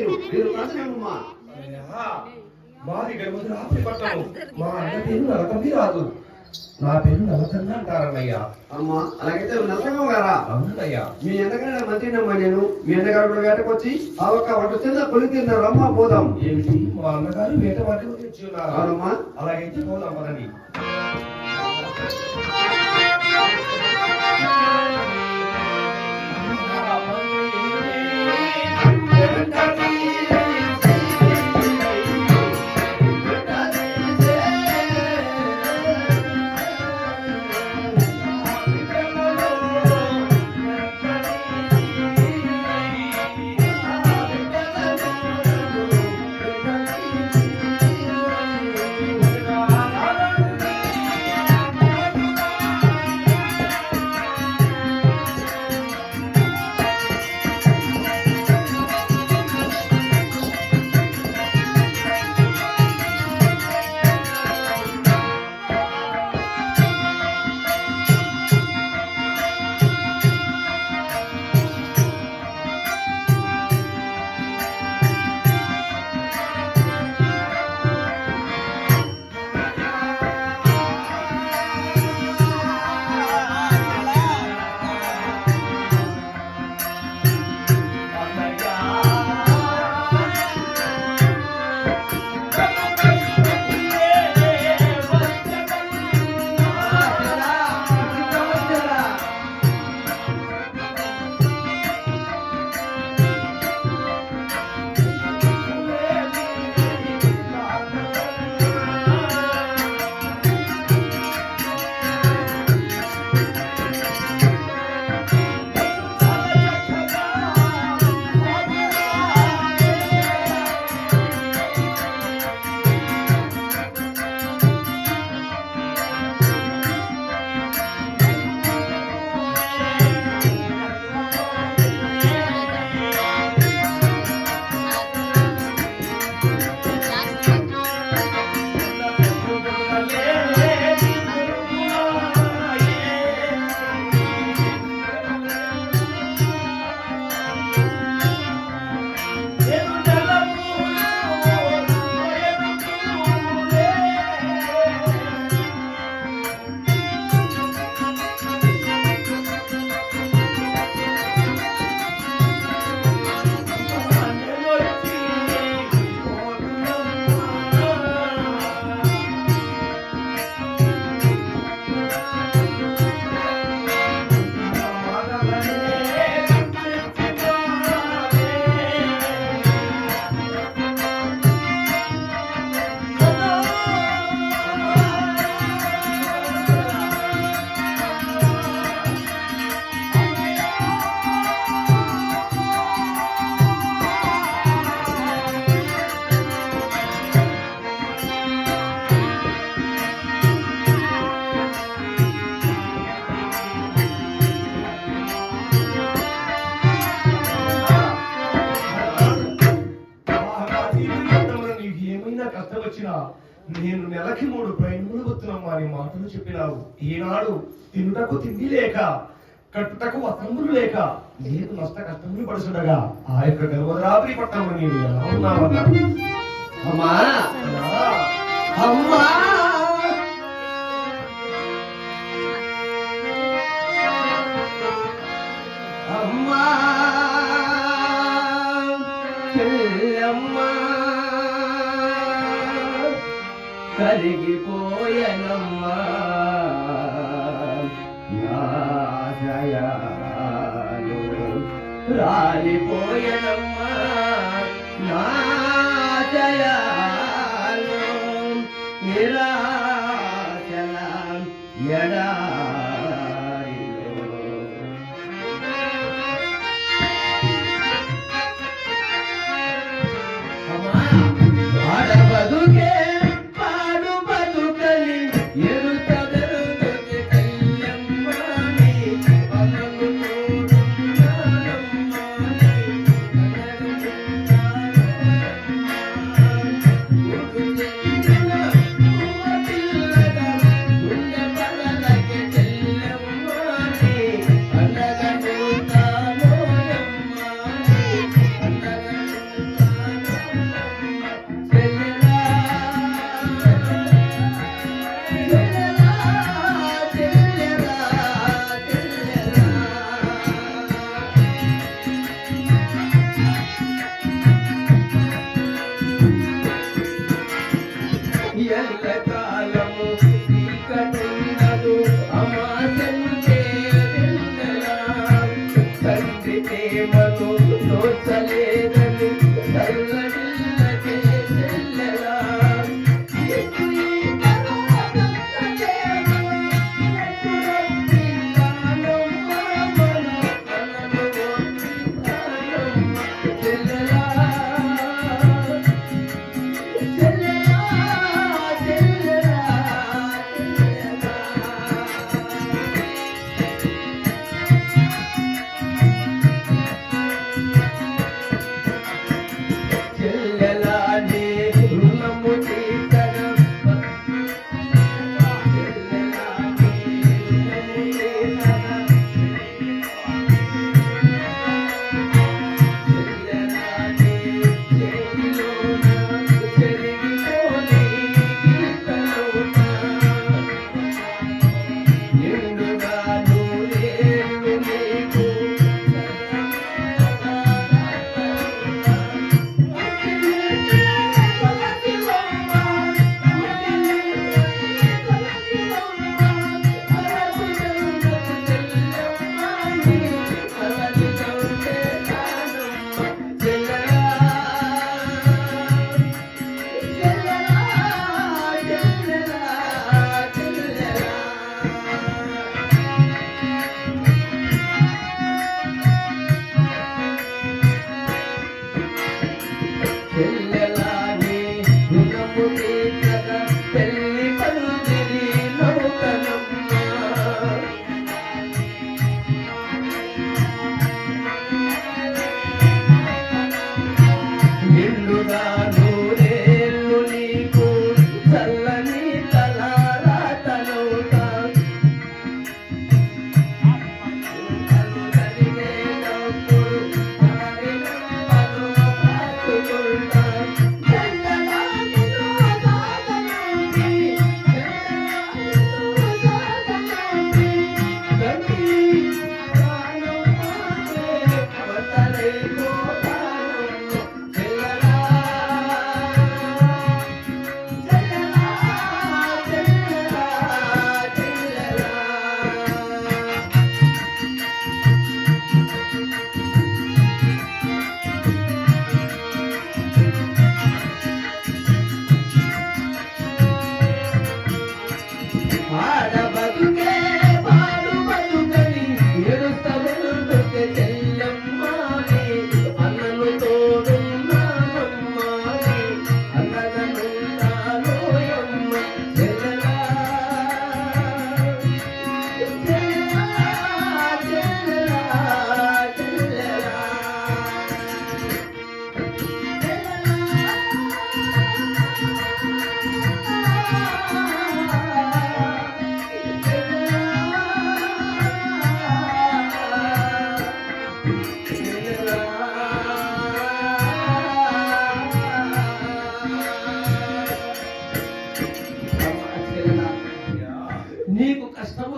మీరు మీరు అయ్యా, మాది రాత్రి పట్టణం మా అన్న పేరు నరకమి రాదు నా పేరు నరకన్న అంటారన్నయ్యా అమ్మా అలాగైతే నరసింహ గారా? అవునయ్యా. మీ ఎండగానే మంత్రినమ్మా నేను? మీ ఎండగారు కూడా వేటకు వచ్చి ఆ ఒక్క వంట చిన్న కొలి తిన్నారు అమ్మా పోదాం. ఏమిటి? మా అన్నగారు వేట వాటికి తెచ్చి ఉన్నారు అవునమ్మా. అలాగైతే పోదాం పదండి. తినుటకు తిండి లేక కట్టుటకు వస్త్రములు లేక నీకు నష్ట కష్టములు పడుచుండగా ఆ యొక్క గర్భరాత్రి పట్టణము నేను ఎలా ఉన్నావన్నా అమ్మా! అమ్మా! అమ్మా! చెల్లమ్మా! కరిగిపోయనమ్మా రాలిపోయనమ్మా నా జయాలు నిరా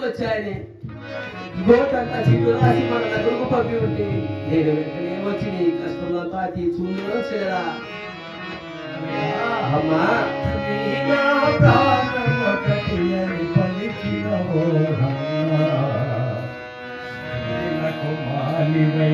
డబ్బులు వచ్చాయని గోటంతా రాసి మన దగ్గరకు పంపి ఉంటే నేను వెంటనే వచ్చి నీ కష్టంలో తాకి చూడడం చేరా అమ్మా ప్రాణం ఒకటి అని పలికిన మాలివై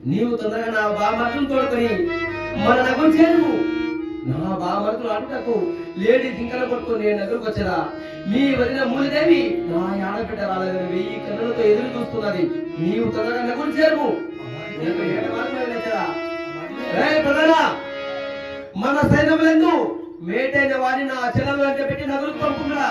నీవు తొందరగా నా బామర్తులు తోడుకొని మన నగరం చేరువు నా బామర్తులు అంటకు లేడీ జింకలు పట్టుకొని నేను నగరకు వచ్చరా మీ వదిన మూలిదేవి నా ఆడబిడ్డ రాలేదని వెయ్యి కన్నులతో ఎదురు చూస్తున్నది. నీవు తొందరగా నగరం చేరువు నీకు ఏడు మన మేటైన వారిని నా చెల్లెలు అంటే పెట్టి నగరుకు పంపుకురా.